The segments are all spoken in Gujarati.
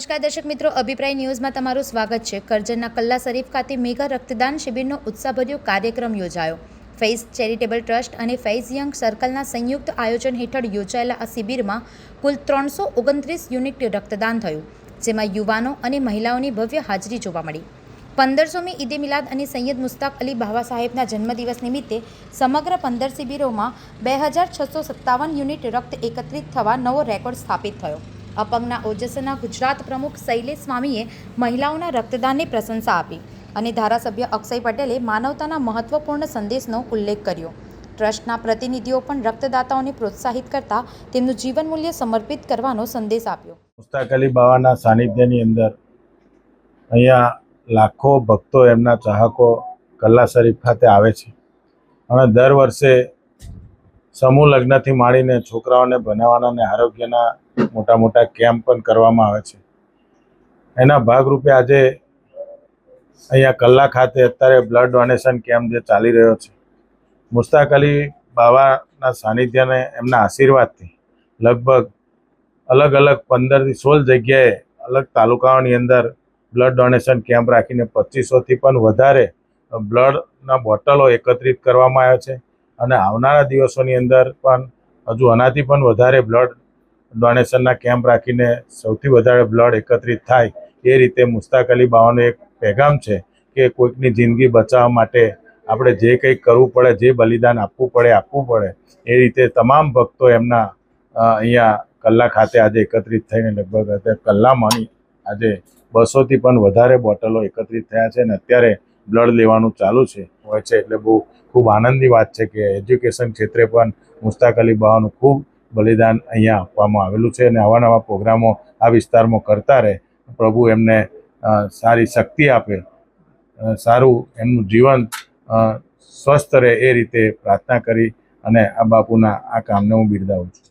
નમસ્કાર દર્શક મિત્રો, અભિપ્રાય ન્યૂઝમાં તમારું સ્વાગત છે. કરજણના કલ્લા શરીફ ખાતે મેગા રક્તદાન શિબિરનો ઉત્સાહભર્યો કાર્યક્રમ યોજાયો. ફૈઝ ચેરિટેબલ ટ્રસ્ટ અને ફૈઝ યંગ સર્કલના સંયુક્ત આયોજન હેઠળ યોજાયેલા આ શિબિરમાં કુલ ત્રણસો ઓગણત્રીસ યુનિટ રક્તદાન થયું, જેમાં યુવાનો અને મહિલાઓની ભવ્ય હાજરી જોવા મળી. પંદરસોમી ઈદે મિલાદ અને સૈયદ મુસ્તાક અલી બાવા સાહેબના જન્મદિવસ નિમિત્તે સમગ્ર પંદર શિબિરોમાં બે હજાર છસો સત્તાવન યુનિટ રક્ત એકત્રિત થવા નવો રેકોર્ડ સ્થાપિત થયો. અપંગના ઓજસના ગુજરાત પ્રમુખ શૈલેષ સ્વામીએ મહિલાઓના રક્તદાનની પ્રશંસા આપી અને ધારાસભ્ય અક્ષય પટેલે માનવતાના મહત્વપૂર્ણ સંદેશનો ઉલ્લેખ કર્યો. ટ્રસ્ટના પ્રતિનિધિઓ પણ રક્તદાતાઓને પ્રોત્સાહિત કરતા તેમનું જીવન મૂલ્ય સમર્પિત કરવાનો સંદેશ આપ્યો. મુસ્તાક અલી બાવાના સાનિધ્યની અંદર અહીંયા લાખો ભક્તો એમના ચાહકો કલ્લા શરીફ ખાતે આવે છે. અને દર વર્ષે સમૂહ લગ્નથી માંડીને છોકરાઓને બનાવવાના અને આરોગ્યના મોટા મોટા કેમ્પ પણ કરવામાં આવે છે. એના ભાગરૂપે આજે અહીંયા કલ્લા ખાતે અત્યારે બ્લડ ડોનેશન કેમ્પ જે ચાલી રહ્યો છે. મુસ્તાક અલી બાવાના સાનિધ્યને એમના આશીર્વાદથી લગભગ અલગ અલગ પંદરથી સોળ જગ્યાએ અલગ તાલુકાઓની અંદર બ્લડ ડોનેશન કેમ્પ રાખીને પચીસોથી પણ વધારે બ્લડના બોટલો એકત્રિત કરવામાં આવ્યા છે. અને આવનારા દિવસોની અંદર પણ હજુ આનાથી પણ વધારે બ્લડ ડોનેશનના કેમ્પ રાખીને સૌથી વધારે બ્લડ એકત્રિત થાય એ રીતે મુસ્તાક અલી બાવાનું એક પેગામ છે કે કોઈકની જિંદગી બચાવવા માટે આપણે જે કંઈક કરવું પડે, જે બલિદાન આપવું પડે આપવું પડે, એ રીતે તમામ ભક્તો એમના અહીંયા કલ્લા ખાતે આજે એકત્રિત થઈને લગભગ અત્યારે કલ્લામાંની આજે બસોથી પણ વધારે બોટલો એકત્રિત થયા છે અને અત્યારે બ્લડ લેવાનું ચાલુ છે. હોય છે એટલે બહુ ખૂબ આનંદની વાત છે કે એજ્યુકેશન ક્ષેત્રે પણ મુસ્તાક અલી બાવાનું ખૂબ બલિદાન અહીંયા આપવામાં આવેલું છે અને આવા નવા પ્રોગ્રામો આ વિસ્તારમાં કરતા રહે. પ્રભુ એમને સારી શક્તિ આપે સારું એમનું જીવન સ્વસ્થ રહે એ રીતે પ્રાર્થના કરી અને આ બાપુના આ કામને હું બિરદાવું છું.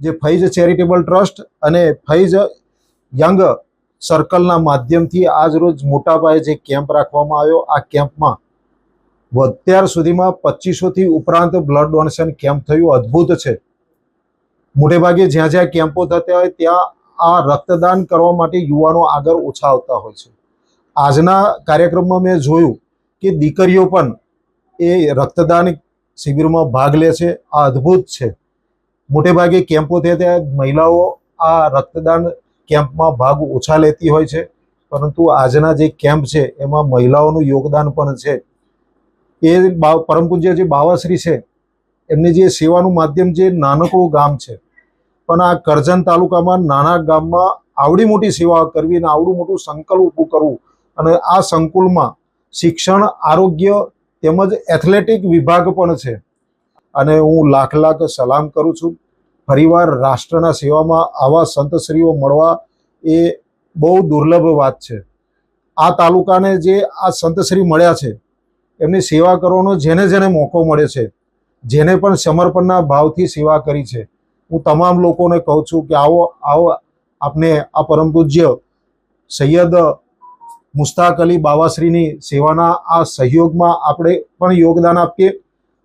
જે ફૈઝ ચેરિટેબલ ટ્રસ્ટ અને ફૈઝ યંગ સર્કલના માધ્યમથી આજરોજ મોટા પાયે જે કેમ્પ રાખવામાં આવ્યો, આ કેમ્પમાં અત્યાર સુધીમાં પચીસોથી ઉપરાંત બ્લડ ડોનેશન કેમ્પ થયું અદ્ભુત છે. મોટે ભાગે જ્યાં જ્યાં કેમ્પો થતા હોય ત્યાં આ રક્તદાન કરવા માટે યુવાનો આગળ ઓછા આવતા હોય છે. આજના કાર્યક્રમમાં મેં જોયું કે દીકરીઓ પણ એ રક્તદાન શિબિરમાં ભાગ લે છે. આ અદ્ભુત છે. મોટેભાગે કેમ્પો થયા ત્યાં મહિલાઓ આ રક્તદાન કેમ્પમાં ભાગ ઓછા લેતી હોય છે. પરંતુ આજના જે કેમ્પ છે એમાં મહિલાઓનું યોગદાન પણ છે. એ પરમપૂજ્ય પરમ પૂજ્ય જે બાવાશ્રી છે એમની જે સેવાનું માધ્યમ જે નાનકડું ગામ છે પણ આ કરજણ તાલુકામાં નાના ગામમાં આવડી મોટી સેવા કરવી અને આવડું મોટું સંકુલ ઊભું કરવું અને આ સંકુલમાં શિક્ષણ, આરોગ્ય તેમજ એથ્લેટિક વિભાગ પણ છે. અને હું લાખ લાખ સલામ કરું છું. ફરીવાર રાષ્ટ્રના સેવામાં આવા સંતશ્રીઓ મળવા એ બહુ દુર્લભ વાત છે. આ તાલુકાને જે આ સંતશ્રી મળ્યા છે, એમની સેવા કરવાનો જેને જેને મોકો મળે છે, જેને પણ સમર્પણના ભાવથી સેવા કરી છે હું તમામ લોકોને કહું છું કે આવો આવો આપને આ પરમ પૂજ્ય સૈયદ મુસ્તાક અલી બાવાશ્રીની સેવાના આ સહયોગમાં આપણે પણ યોગદાન આપીએ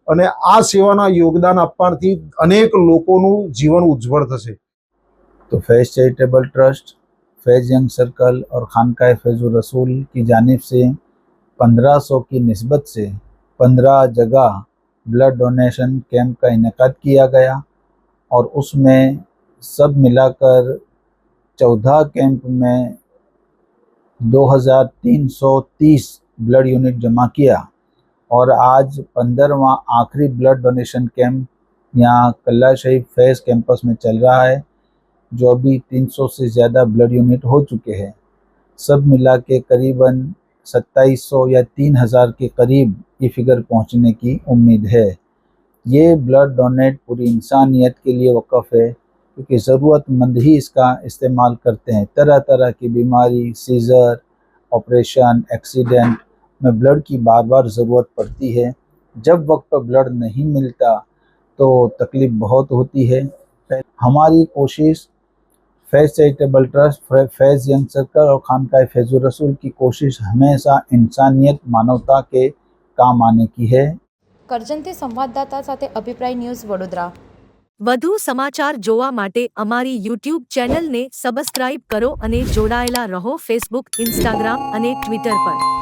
અને આ સેવાના યોગદાન આપવાથી અનેક લોકોનું જીવન ઉજ્જવળ થશે तो Faiz Charitable Trust Faiz Young Circle और खानका फैज़ुर रसूल की जानिब से 1500 की नस्बत से 15 जगह ब्लड डोनेशन कैंप का इनका किया गया और उसमें सब मिलाकर 14 कैंप में 2330 ब्लड यूनिट जमा किया और आज पंद्रहवा आखिरी ब्लड डोनेशन कैंप यहाँ कल्ला शरीफ फैज़ कैंपस में चल रहा है, जो अभी 300 से ज़्यादा ब्लड यूनिट हो चुके हैं। सब मिला के करीबन 2700 या 3000 के करीब ये फिगर पहुँचने की उम्मीद है। ये ब्लड डोनेट पूरी इंसानियत के लिए वक़फ़ है, क्योंकि ज़रूरतमंद ही इसका इस्तेमाल करते हैं। तरह तरह की बीमारी सीज़र ऑपरेशन एक्सीडेंट में ब्लड की बार बार ज़रूरत पड़ती है। जब वक्त पर ब्लड नहीं मिलता तो तकलीफ़ बहुत होती है। हमारी कोशिश Faiz charitable trust Faiz young circle और खानका फैज़ुर रसूल की कोशिश हमेशा इंसानियत मानवता के काम आने की है। કરજણથી સંવાદદાતા સાથે અભિપ્રાય ન્યૂઝ વડોદરા. વધુ સમાચાર જોવા માટે અમારી યુટ્યુબ ચેનલને સબસ્ક્રાઇબ કરો અને જોડાયેલા રહો ફેસબુક, ઇન્સ્ટાગ્રામ અને ટ્વિટર પર.